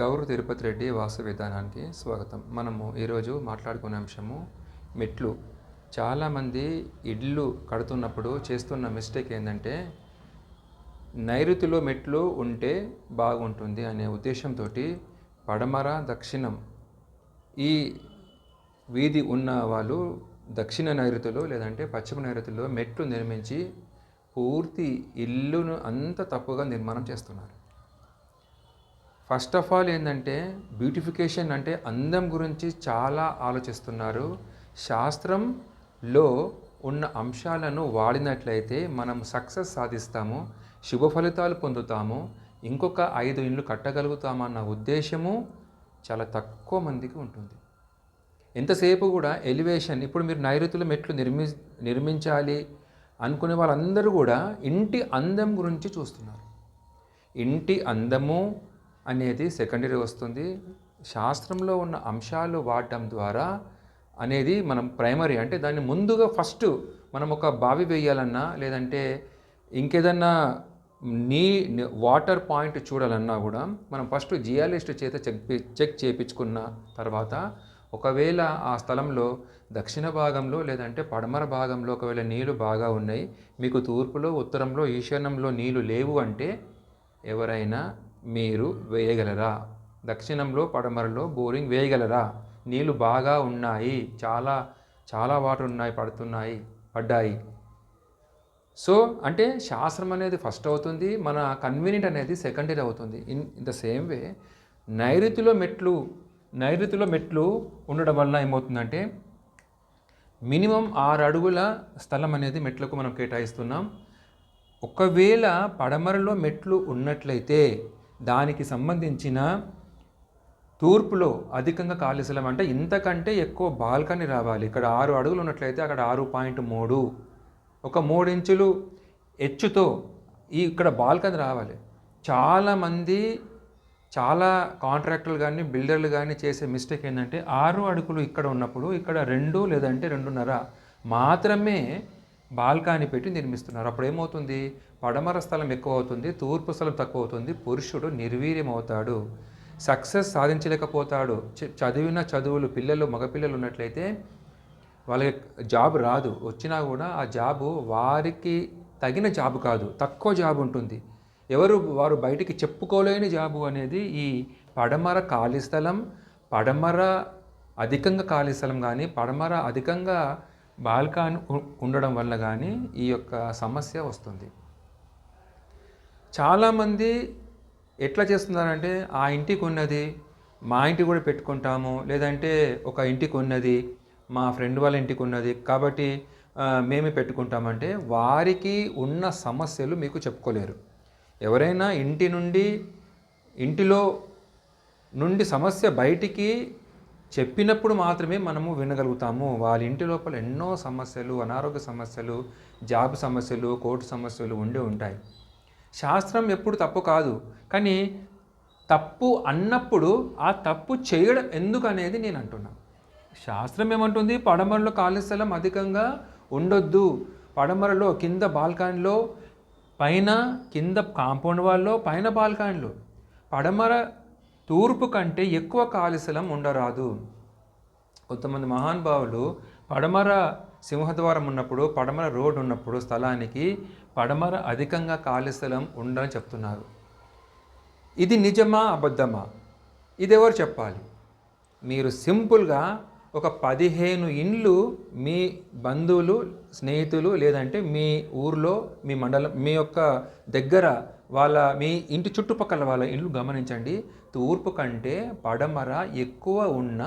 గౌరవ తిరుపతి రెడ్డి వాస్తు విధానానికి స్వాగతం. మనము ఈరోజు మాట్లాడుకునే అంశము మెట్లు. చాలామంది ఇల్లు కడుతున్నప్పుడు చేస్తున్న మిస్టేక్ ఏంటంటే నైరుతిలో మెట్లు ఉంటే బాగుంటుంది అనే ఉద్దేశంతో పడమర దక్షిణం ఈ వీధి ఉన్న వాళ్ళు దక్షిణ నైరుతిలో లేదంటే పశ్చిమ నైరుతిలో మెట్లు నిర్మించి పూర్తి ఇల్లును అంత తప్పుగా నిర్మాణం చేస్తున్నారు. ఫస్ట్ ఆఫ్ ఆల్ ఏంటంటే బ్యూటిఫికేషన్ అంటే అందం గురించి చాలా ఆలోచిస్తున్నారు. శాస్త్రంలో ఉన్న అంశాలను వాడినట్లయితే మనం సక్సెస్ సాధిస్తాము శుభ ఫలితాలు పొందుతాము ఇంకొక ఐదు ఇండ్లు కట్టగలుగుతామన్న ఉద్దేశము చాలా తక్కువ మందికి ఉంటుంది. ఎంతసేపు కూడా ఎలివేషన్ ఇప్పుడు మీరు నైరుతుల మెట్లు నిర్మి నిర్మించాలి అనుకునే వాళ్ళందరూ కూడా ఇంటి అందం గురించి చూస్తున్నారు. ఇంటి అందము అనేది సెకండరీ వస్తుంది. శాస్త్రంలో ఉన్న అంశాలు వాడటం ద్వారా అనేది మనం ప్రైమరీ అంటే దాన్ని ముందుగా ఫస్ట్ మనం ఒక బావి వేయాలన్నా లేదంటే ఇంకేదన్నా నీ వాటర్ పాయింట్ చూడాలన్నా కూడా మనం ఫస్ట్ జియాలిస్ట్ చేత చెక్ చెక్ చేయించుకున్న తర్వాత ఒకవేళ ఆ స్థలంలో దక్షిణ భాగంలో లేదంటే పడమర భాగంలో ఒకవేళ నీళ్ళు బాగా ఉన్నాయి మీకు తూర్పులో ఉత్తరంలో ఈశాన్యంలో నీళ్ళు లేవు అంటే ఎవరైనా మీరు వేయగలరా? దక్షిణంలో పడమరలో బోరింగ్ వేయగలరా? నీళ్ళు బాగా ఉన్నాయి. చాలా చాలా వాటర్ ఉన్నాయి పడుతున్నాయి పడ్డాయి. సో అంటే శాస్త్రం అనేది ఫస్ట్ అవుతుంది. మన కన్వీనియంట్ అనేది సెకండరీ అవుతుంది. In in the same way నైరుతిలో మెట్లు నైరుతిలో మెట్లు ఉండడం వల్ల ఏమవుతుందంటే మినిమం ఆరు అడుగుల స్థలం అనేది మెట్లకు మనం కేటాయిస్తున్నాం. ఒకవేళ పడమరలో మెట్లు ఉన్నట్లయితే దానికి సంబంధించిన తూర్పులో అధికంగా ఖాళీ అంటే ఇంతకంటే ఎక్కువ బాల్కనీ రావాలి. ఇక్కడ ఆరు అడుగులు ఉన్నట్లయితే అక్కడ ఆరు పాయింట్ మూడు. ఒక మూడు ఇంచులు ఈ ఇక్కడ బాల్కనీ రావాలి. చాలామంది చాలా కాంట్రాక్టర్లు కానీ బిల్డర్లు కానీ చేసే మిస్టేక్ ఏంటంటే ఆరు అడుగులు ఇక్కడ ఉన్నప్పుడు ఇక్కడ రెండు లేదంటే రెండున్నర మాత్రమే బాల్కాని పెట్టి నిర్మిస్తున్నారు. అప్పుడు ఏమవుతుంది పడమర స్థలం ఎక్కువ అవుతుంది తూర్పు స్థలం తక్కువ అవుతుంది పురుషుడు నిర్వీర్యం అవుతాడు సక్సెస్ సాధించలేకపోతాడు. చ- చదివిన చదువులు పిల్లలు మగపిల్లలు ఉన్నట్లయితే వాళ్ళకి జాబ్ రాదు. వచ్చినా కూడా ఆ జాబు వారికి తగిన జాబ్ కాదు. తక్కువ జాబ్ ఉంటుంది. ఎవరు వారు బయటికి చెప్పుకోలేని జాబు అనేది ఈ పడమర ఖాళీ స్థలం పడమర అధికంగా ఖాళీ స్థలం కానీ పడమర అధికంగా బాల్కాన్ ఉండడం వల్ల కానీ ఈ యొక్క సమస్య వస్తుంది. చాలామంది ఎట్లా చేస్తున్నారంటే ఆ ఇంటికి ఉన్నది మా ఇంటి కూడా పెట్టుకుంటాము లేదంటే ఒక ఇంటికి ఉన్నది మా ఫ్రెండ్ వాళ్ళ ఇంటికి ఉన్నది కాబట్టి మేమే పెట్టుకుంటామంటే వారికి ఉన్న సమస్యలు మీకు చెప్పుకోలేరు. ఎవరైనా ఇంటి నుండి ఇంటిలో నుండి సమస్య బయటికి చెప్పినప్పుడు మాత్రమే మనము వినగలుగుతాము. వాళ్ళ ఇంటి లోపల ఎన్నో సమస్యలు అనారోగ్య సమస్యలు జాబ్ సమస్యలు కోర్టు సమస్యలు ఉండి ఉంటాయి. శాస్త్రం ఎప్పుడు తప్పు కాదు. కానీ తప్పు అన్నప్పుడు ఆ తప్పు చేయడం ఎందుకు అనేది నేను అంటున్నా. శాస్త్రం ఏమంటుంది? పడమరలో ఖాళీ అధికంగా ఉండొద్దు. పడమరలో కింద బాల్కానీలో పైన కింద కాంపౌండ్ వాళ్ళలో పైన బాల్కానీలో. పడమర తూర్పు కంటే ఎక్కువ ఖాళీ ఉండరాదు. కొంతమంది మహానుభావులు పడమర సింహద్వారం ఉన్నప్పుడు పడమర రోడ్ ఉన్నప్పుడు స్థలానికి పడమర అధికంగా కాలుస్థలం ఉండని చెప్తున్నారు. ఇది నిజమా అబద్ధమా? ఇది ఎవరు చెప్పాలి? మీరు సింపుల్గా ఒక పదిహేను ఇండ్లు మీ బంధువులు స్నేహితులు లేదంటే మీ ఊర్లో మీ మండలం మీ యొక్క దగ్గర వాళ్ళ మీ ఇంటి చుట్టుపక్కల వాళ్ళ ఇండ్లు గమనించండి. తూర్పు కంటే పడమర ఎక్కువ ఉన్న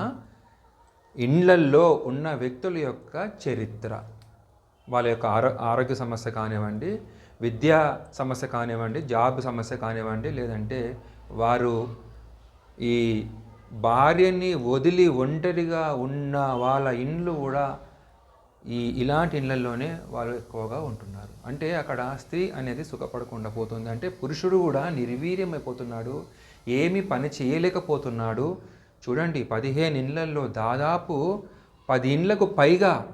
ఇండ్లల్లో ఉన్న వ్యక్తుల యొక్క చరిత్ర. వాళ్ళ యొక్క ఆరో ఆరోగ్య సమస్య కానివ్వండి విద్యా సమస్య కానివ్వండి జాబ్ సమస్య కానివ్వండి లేదంటే వారు ఈ భార్యని వదిలి ఒంటరిగా ఉన్న వాళ్ళ ఇండ్లు కూడా ఈ ఇలాంటి ఇళ్ళలోనే వాళ్ళు ఎక్కువగా ఉంటున్నారు. అంటే అక్కడ స్త్రీ అనేది సుఖపడకుండా పోతుంది. అంటే పురుషుడు కూడా నిర్వీర్యమైపోతున్నాడు. ఏమీ పని చేయలేకపోతున్నాడు. చూడండి పదిహేను ఇండ్లల్లో దాదాపు పది ఇండ్లకు పైగా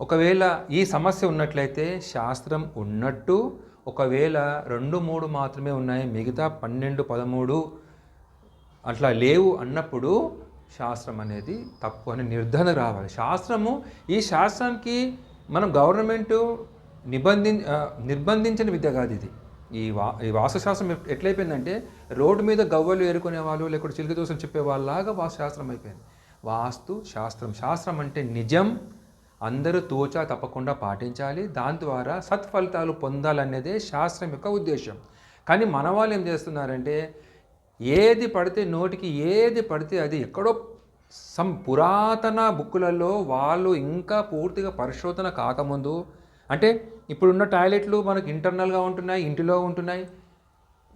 ఒకవేళ ఈ సమస్య ఉన్నట్లయితే శాస్త్రం ఉన్నట్టు ఒకవేళ రెండు మూడు మాత్రమే ఉన్నాయి. మిగతా పన్నెండు పదమూడు అట్లా లేవు అన్నప్పుడు శాస్త్రం అనేది తప్పు అని నిర్ధారణ రావాలి. శాస్త్రము ఈ శాస్త్రానికి మనం గవర్నమెంట్ నిబంధి నిర్బంధించిన విద్య కాదు ఇది. ఈ వా ఈ వాస్తుశాస్త్రం ఎట్లయిపోయిందంటే రోడ్డు మీద గవ్వలు ఏరుకునే వాళ్ళు లేకుంటే చిలుక దోశలు చెప్పే వాళ్ళలాగా వాస్తుశాస్త్రం అయిపోయింది. వాస్తు శాస్త్రం. శాస్త్రం అంటే నిజం. అందరూ తోచా తప్పకుండా పాటించాలి. దాని ద్వారా సత్ఫలితాలు పొందాలనేదే శాస్త్రం యొక్క ఉద్దేశం. కానీ మన వాళ్ళు ఏం చేస్తున్నారంటే ఏది పడితే నోటికి ఏది పడితే అది ఎక్కడో సం పురాతన బుక్కులలో వాళ్ళు ఇంకా పూర్తిగా పరిశోధన కాకముందు. అంటే ఇప్పుడున్న టాయిలెట్లు మనకి ఇంటర్నల్గా ఉంటున్నాయి ఇంటిలో ఉంటున్నాయి.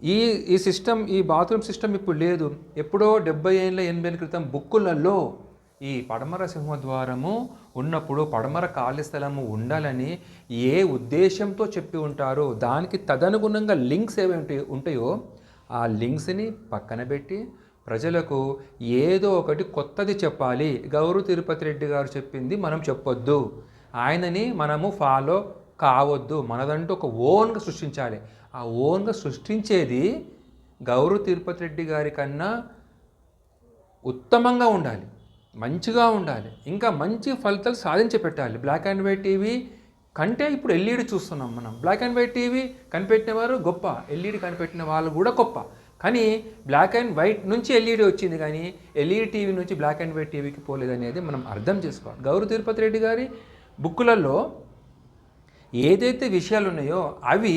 ఈ ఈ సిస్టమ్ ఈ బాత్రూమ్ సిస్టమ్ ఇప్పుడు లేదు. ఎప్పుడో డెబ్బై ఏళ్ళ ఎనభై ఏళ్ళ క్రితం బుక్కులలో ఈ పడమర సింహద్వారము ఉన్నప్పుడు పడమర ఖాళీ స్థలము ఉండాలని ఏ ఉద్దేశంతో చెప్పి ఉంటారో దానికి తదనుగుణంగా లింక్స్ ఏవి ఉంటాయో ఆ లింక్స్ని పక్కన పెట్టి ప్రజలకు ఏదో ఒకటి కొత్తది చెప్పాలి. గౌరవ తిరుపతి రెడ్డి గారు చెప్పింది మనం చెప్పొద్దు. ఆయనని మనము ఫాలో కావద్దు. మనదంటూ ఒక ఓన్గా సృష్టించాలి. ఆ ఓన్గా సృష్టించేది గౌరవ తిరుపతి రెడ్డి గారి కన్నా ఉత్తమంగా ఉండాలి. మంచిగా ఉండాలి. ఇంకా మంచి ఫలితాలు సాధించి పెట్టాలి. బ్లాక్ అండ్ వైట్ టీవీ కంటే ఇప్పుడు ఎల్ఈడి చూస్తున్నాం మనం. బ్లాక్ అండ్ వైట్ టీవీ కనిపెట్టిన వారు గొప్ప. ఎల్ఈడి కనిపెట్టిన వాళ్ళు కూడా గొప్ప. కానీ బ్లాక్ అండ్ వైట్ నుంచి ఎల్ఈడి వచ్చింది కానీ ఎల్ఈడి టీవీ నుంచి బ్లాక్ అండ్ వైట్ టీవీకి పోలేదనేది మనం అర్థం చేసుకోవాలి. గౌరవ తిరుపతి రెడ్డి గారి బుక్కులలో ఏదైతే విషయాలు ఉన్నాయో అవి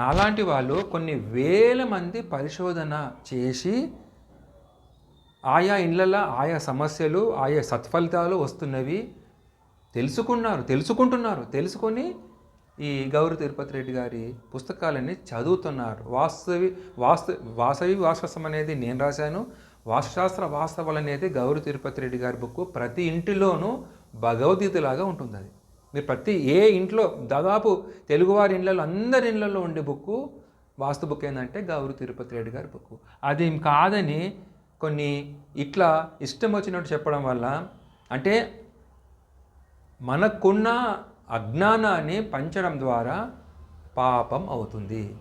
నాలాంటి వాళ్ళు కొన్ని వేల మంది పరిశోధన చేసి ఆయా ఇండ్లలో ఆయా సమస్యలు ఆయా సత్ఫలితాలు వస్తున్నవి తెలుసుకున్నారు తెలుసుకుంటున్నారు. తెలుసుకొని ఈ గౌరి తిరుపతి రెడ్డి గారి పుస్తకాలన్నీ చదువుతున్నారు. వాస్తవి వాస్త వాసవి వాస్తవం అనేది నేను రాశాను. వాస్తుశాస్త్ర వాస్తవాలు అనేది గౌరి తిరుపతి రెడ్డి గారి బుక్ ప్రతి ఇంటిలోనూ భగవద్గీతలాగా ఉంటుంది అది. మీరు ప్రతి ఏ ఇంట్లో దాదాపు తెలుగువారి ఇండ్లలో అందరి ఇళ్ళల్లో ఉండే బుక్ వాస్తు బుక్ ఏంటంటే గౌరు తిరుపతి రెడ్డి గారి బుక్. అది కాదని కొన్ని ఇట్లా ఇష్టం వచ్చినట్టు చెప్పడం వల్ల అంటే మనకున్న అజ్ఞానాన్ని పంచడం ద్వారా పాపం అవుతుంది.